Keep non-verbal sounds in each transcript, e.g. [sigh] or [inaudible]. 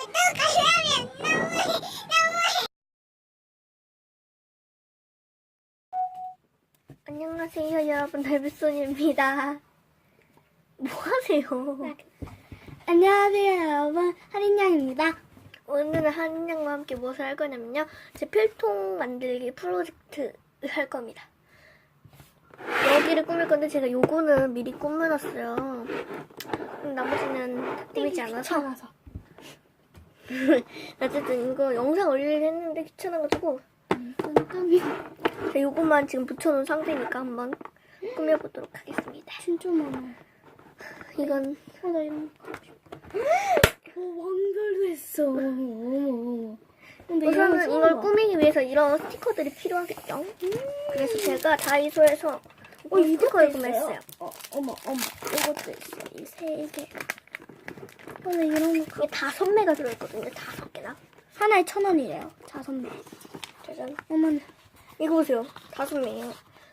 [laughs] 안녕하세요 여러분. 달빛손입니다. 뭐 하세요? 안녕하세요 여러분. 할인양입니다. 오늘은 한인양과 함께 무엇을 할 거냐면요. 제 필통 만들기 프로젝트 할 겁니다. 여기를 꾸밀 건데 제가 요거는 미리 꾸며놨어요. 나머지는 꾸미지 않아서 [laughs] 어쨌든 이거 영상 올리려 했는데 귀찮아가지고. 제가 요것만 지금 붙여놓은 상태니까 한번 꾸며보도록 하겠습니다. 진짜 많아. 이건 어나 이거 오. 완별도 했어. 근데 이런 거 우선은 이걸 봐. 꾸미기 위해서 이런 스티커들이 필요하겠죠. 그래서 제가 다이소에서 어이 스티커를 구매했어요. 어 어머 어머. 이것도 있어 이 세 개 근데 이런 거 이게 다섯 매가 들어있거든요. 다섯 개나. 하나에 천 원이래요 자선배 짜잔. 어머 이거 보세요. 다섯 매예요.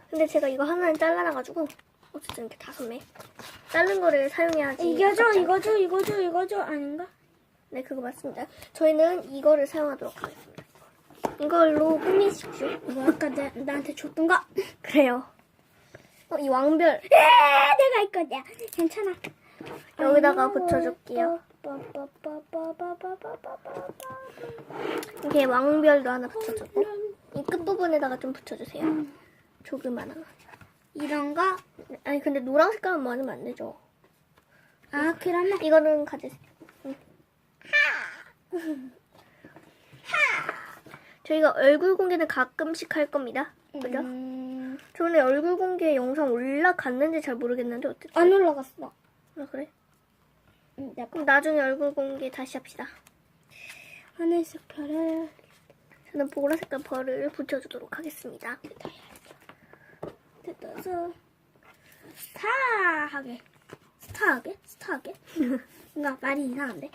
근데 제가 이거 하나는 잘라놔가지고 어쨌든 이렇게 다섯 매. 자른 거를 사용해야지. 이거죠. 이거죠 이거죠 이거죠 아닌가 네, 그거 맞습니다. 저희는 이거를 사용하도록 하겠습니다. 이걸로 꾸미십시오. 이거 아까 내, 나한테 줬던 거 [laughs] 그래요. 어, 이 왕별 에, 내가 이거야 괜찮아 여기다가 붙여줄게요. 이렇게 왕별도 하나 붙여주고 이 끝부분에다가 좀 붙여주세요. 조그만한 거. 이런 거? 아니 근데 노란 색깔만 많으면 안 되죠. 아, 그러면 이거는 가지세요. 응. 저희가 얼굴 공개는 가끔씩 할 겁니다. 그죠? 음, 저번에 얼굴 공개 영상 올라갔는지 잘 모르겠는데 어쨌든. 안 올라갔어. 아 그래? 그럼 나중에 얼굴 공개 다시 합시다. 하늘색 별을 저는 보라색깔 벌을 붙여주도록 하겠습니다. 뜯어서 스타하게 스타하게 스타하게 뭔가 말이 이상한데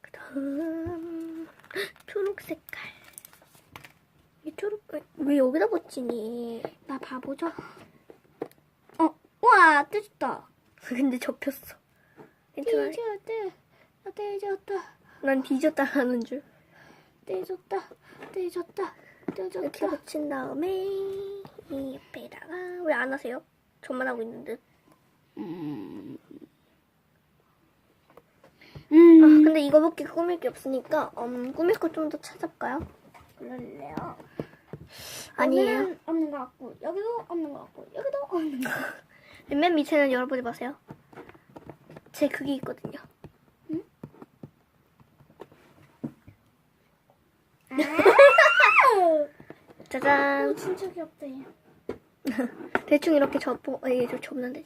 그다음 초록 색깔. 이 초록 왜 여기다 붙이니? 나 바보죠? 어, 와 뜯었다. [laughs] 근데 접혔어. 괜찮아. 떼졌다, 아, 떼졌다, 난 뒤졌다라는 줄. 떼졌다, 떼졌다, 이렇게 떼졌다. 붙인 다음에 이 옆에다가 왜 안 하세요? 저만 하고 있는 듯. 음, 아 음, 근데 이거밖에 꾸밀 게 없으니까 음, 꾸밀 거 좀 더 찾아볼까요? 그럴래요. 아니에요. 없는 것 같고 여기도 없는 것 같고 여기도 없는 것 같고. [laughs] 맨 밑에는 열어보지 마세요. 제 그게 있거든요. [laughs] 짜잔. 오, 진짜 귀엽다 얘. [laughs] 대충 이렇게 접어, 아, 이게 좀 접는데.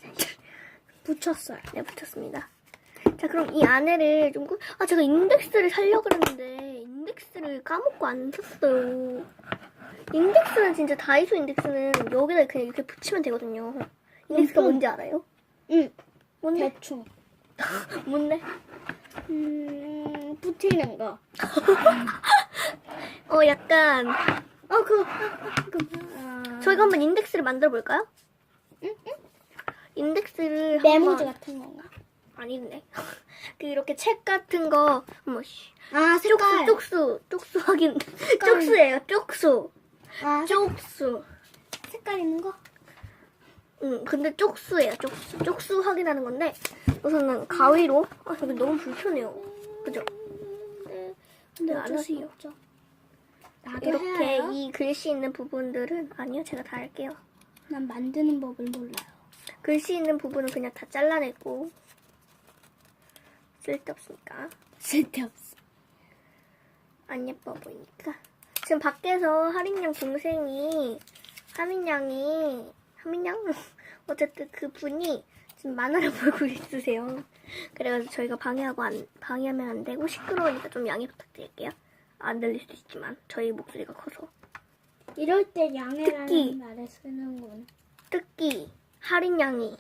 붙였어요. 네, 붙였습니다. 자, 그럼 이 안에를 좀, 꾸... 아, 제가 인덱스를 살려고 그랬는데, 인덱스를 까먹고 안 샀어요. 인덱스는 진짜 다이소 인덱스는 여기다 그냥 이렇게 붙이면 되거든요. 인덱스가 음, 뭔지 알아요? 응, 뭔데? 대충. [laughs] 뭔데? 음, 붙이는 거. [laughs] 어, 약간, 어, 그거. 그거. 아, 저희가 한번 인덱스를 만들어 볼까요? 인덱스를 메모지 한번 같은 건가? 아닌데 [laughs] 그 이렇게 책 같은 거 어머 씨 아, 쪽수 색깔. 쪽수 쪽수 확인 쪽수예요 쪽수 아, 쪽수 색깔 있는 거? 응 근데 쪽수예요 쪽수 쪽수 확인하는 건데 우선은 가위로 아 저기 너무 불편해요 그죠 네. 근데 안 하세요. 이렇게. 이 글씨 있는 부분들은 아니요 제가 다 할게요 난 만드는 법을 몰라요. 글씨 있는 부분은 그냥 다 잘라내고 쓸데없으니까 쓸데없어. 안 예뻐 보이니까. 지금 밖에서 하민양 동생이 하민양이 하 민양 [laughs] 어쨌든 그 분이 지금 만화를 [laughs] 보고 있으세요. 그래가지고 저희가 방해하고 안 방해하면 안 되고 시끄러우니까 좀 양해 부탁드릴게요. 안 들릴 수도 있지만 저희 목소리가 커서 이럴 때 양해라는 특기. 말을 쓰는군. 특히 할인 양이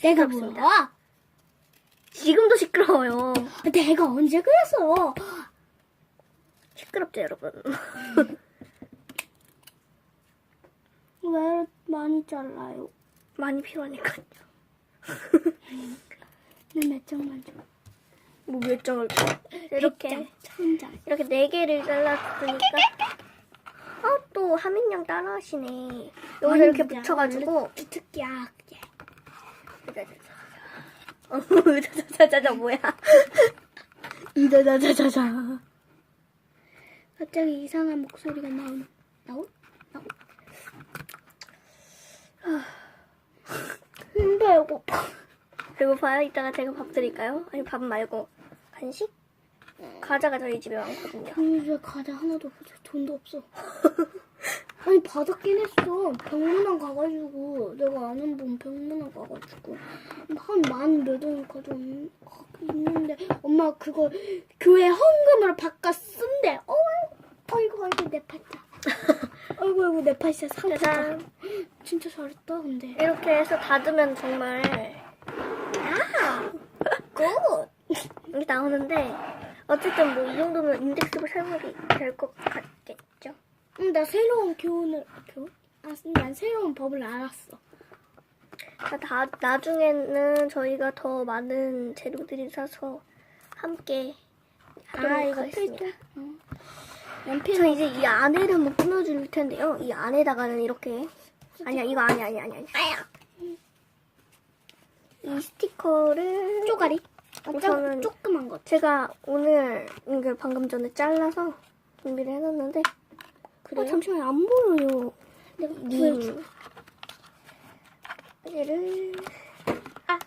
내가 시끄럽습니다. 뭐야? 지금도 시끄러워요. 내가 언제 그랬어? 시끄럽죠 여러분. [laughs] 왜 많이 잘라요? 많이 필요하니까요. 내몇 장만 줘. 뭐 몇 장을 이렇게 백장, 천장. 이렇게 네 개를 잘랐으니까 아 또 하민양 따라하시네 여기서 이렇게 붙여가지고 특기야. 예. 어, 자자자자 뭐야 이자자자자자 갑자기 이상한 목소리가 나오는. 나오? 배고파. 배고파요? 이따가 제가 밥 드릴까요? 아니 밥 말고 간식? 과자가 저희 집에 많거든요 근데 과자 하나도 없어. 돈도 없어. [laughs] 아니 받았긴 했어. 병문안 가가지고 내가 아는 분 병문안 가가지고 한 만 몇 원 가져 있는데 엄마 그거 교회 헌금으로 바꿔 쓴대. 어, 아이고 아이고 내 팔자. [laughs] 아이고 아이고 내 팔자 상자. 짜잔 진짜 잘했다 근데. 이렇게 해서 닫으면 정말 아, 굿. 이게 나오는데 어쨌든 뭐 이 정도면 인덱스로 사용하기 될것 같겠죠? 응, 나 새로운 교훈을 교훈? 아, 난 새로운 법을 알았어. 자, 다, 나중에는 저희가 더 많은 재료들이 사서 함께 하도록 아, 이거 하겠습니다. 필통. 응. 저 연필 이제 이 안에를 한번 끊어줄 텐데요. 이 안에다가는 이렇게 아니야 이거 아니야 아니야 아니야 아니야. 이 스티커를 쪼가리. 아, 우선은 쪼, 조그만 거. 제가 오늘 이걸 방금 전에 잘라서 준비를 해놨는데 그래요? 아, 잠시만 안 보여요. 내가 님 얘를 아,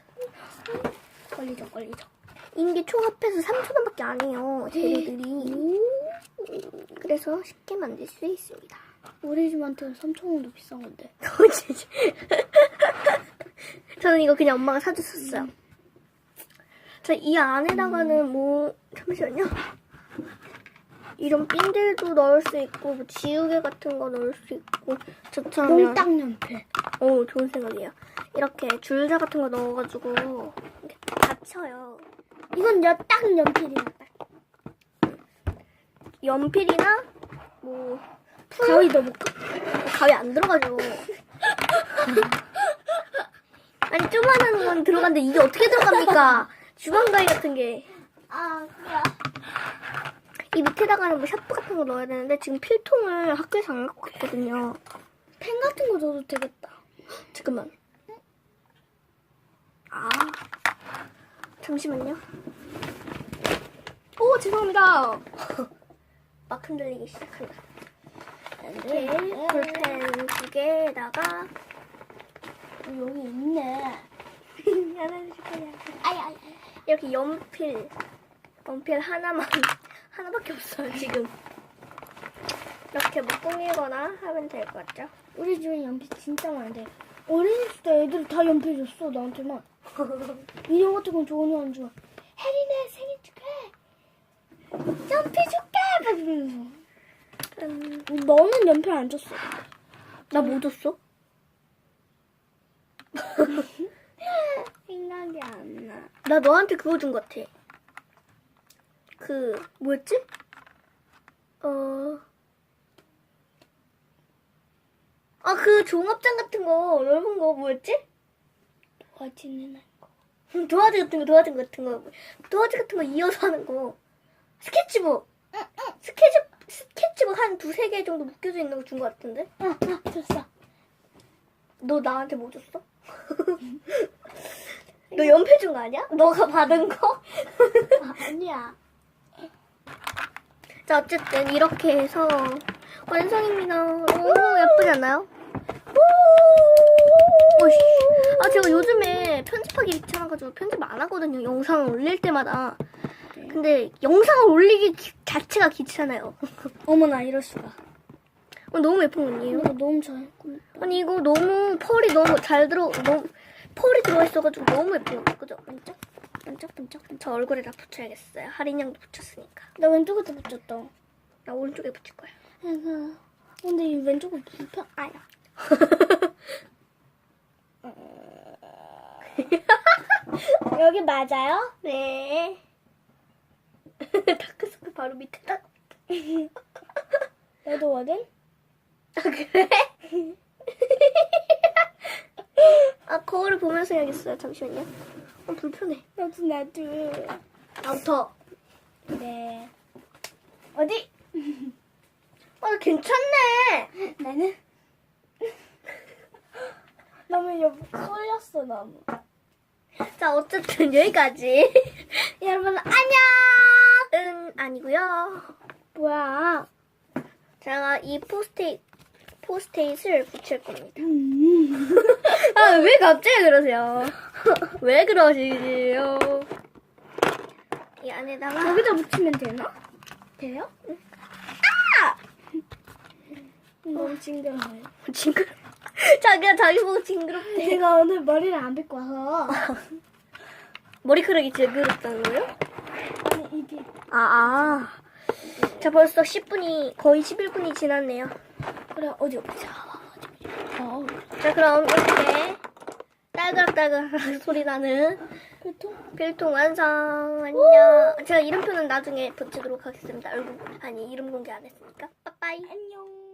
걸리죠, 걸리죠. 이게 총 합해서 3,000원밖에 안 해요 재료들이. 그래서 쉽게 만들 수 있습니다. 우리 집한테는 3,000원도 비싼 건데. [laughs] [laughs] 저는 이거 그냥 엄마가 사줬었어요. 저이 안에다가는 뭐 잠시만요. 이런 핀들도 넣을 수 있고 뭐 지우개 같은 거 넣을 수 있고 저처럼 몽땅 연필. 오 좋은 생각이에요. 이렇게 줄자 같은 거 넣어가지고 이렇게 받쳐요. 이건 여, 딱 연필이야, 딱. 연필이나 뭐 가위 넣어볼까? 가위 안 들어가죠. [laughs] 아니 조그만한 건 들어갔는데 이게 어떻게 들어갑니까? 주방 가위 같은 게. 아, 그래. 이 밑에다가는 뭐 샤프 같은 거 넣어야 되는데 지금 필통을 학교에서 안 갖고 갔거든요. 펜 같은 거 넣어도 되겠다. 잠깐만. 아. 잠시만요. 오, 죄송합니다. [laughs] 막 흔들리기 시작한다. 이렇게 볼펜 두 개에다가 여기 있네. [laughs] 하나씩 아야. 이렇게 연필 연필 하나만 [laughs] 하나밖에 없어요 지금. 이렇게 뭐 꾸미거나 하면 될 것 같죠? 우리 집에 연필 진짜 많은데. 어린이집 때 애들이 다 연필 줬어, 나한테만. [laughs] 인형 같은 건 좋으냐, 안 좋아. 혜린의 생일 축하해. 연필 줄게! 음, 너는 연필 안 줬어. 나 뭐 줬어? 생각이 안 나. 나 너한테 그거 준 것 같아. 그 뭐였지? 어. 아 그 종합장 같은 거 넓은 거 뭐였지? 도와지는 거. 도화지 같은 거 도화지 같은 거 도화지 같은 거 이어서 하는 거 스케치북 스케치 스케치북 한 두세 개 정도 묶여져 있는 거준것 같은데 아, 아, 줬어. 너 나한테 뭐 줬어? [laughs] 너 연필 준 거 아니야? 너가 받은 거? [laughs] 아니야. 자, 어쨌든 이렇게 해서 완성입니다. 너무 예쁘지 않나요? 오씨. 아, 제가 요즘에 편집하기 귀찮아가지고 편집 안 하거든요. 영상을 올릴 때마다. 근데 영상을 올리기 기- 자체가 귀찮아요. [laughs] 어머나, 이럴 수가. 어, 너무 예쁜 거 아니에요? 이거 너무 잘 꾸몄다. 아니, 이거 너무 펄이 너무 잘 들어, 너무, 펄이 들어있어가지고 너무 예쁜 거. 그죠? 반짝? 반짝 반짝? 저 얼굴에다 붙여야겠어요. 할인량도 붙였으니까. 나 왼쪽에도 붙였다. 나 오른쪽에 붙일 거야. 아이고. 근데 이 왼쪽은 불편, 아야. [laughs] 여기 맞아요? 네. [laughs] 다크서클 바로 밑에다. [laughs] 에드워든? 아, 그래? [laughs] 아, 거울을 보면서 해야겠어요. 잠시만요. 어, 불편해. 나도, 나도. 나부터. 네. 어디? 어, 괜찮네. 나는 나무 여기 쏠렸어 나무. 자, 어쨌든 여기까지. [laughs] 여러분, 안녕! 은 아니고요 뭐야? 제가 이 포스트잇, 포스트잇을 붙일 겁니다. 음. [laughs] 아, 왜 갑자기 그러세요? 왜 그러시지요? 이 안에다가. 여기다 붙이면 되나? 돼요? 아! 너무 징그러워요. 징그러. [laughs] 자기가 자기 보고 징그럽대. 제가 오늘 머리를 안 빗고 와서 [laughs] 머리카락이 징그럽다는 거예요? 아니 이게 아, 아. 자, 벌써 10분이, 거의 11분이 지났네요. 그래 어디 보자. 어. 자, 그럼 이렇게 딸그락딸그락 [laughs] 소리 나는 그통 필통 완성. 안녕. 제가 이름표는 나중에 붙이도록 하겠습니다. 얼굴, 아니, 이름 공개 안 했으니까. 빠빠이. 안녕.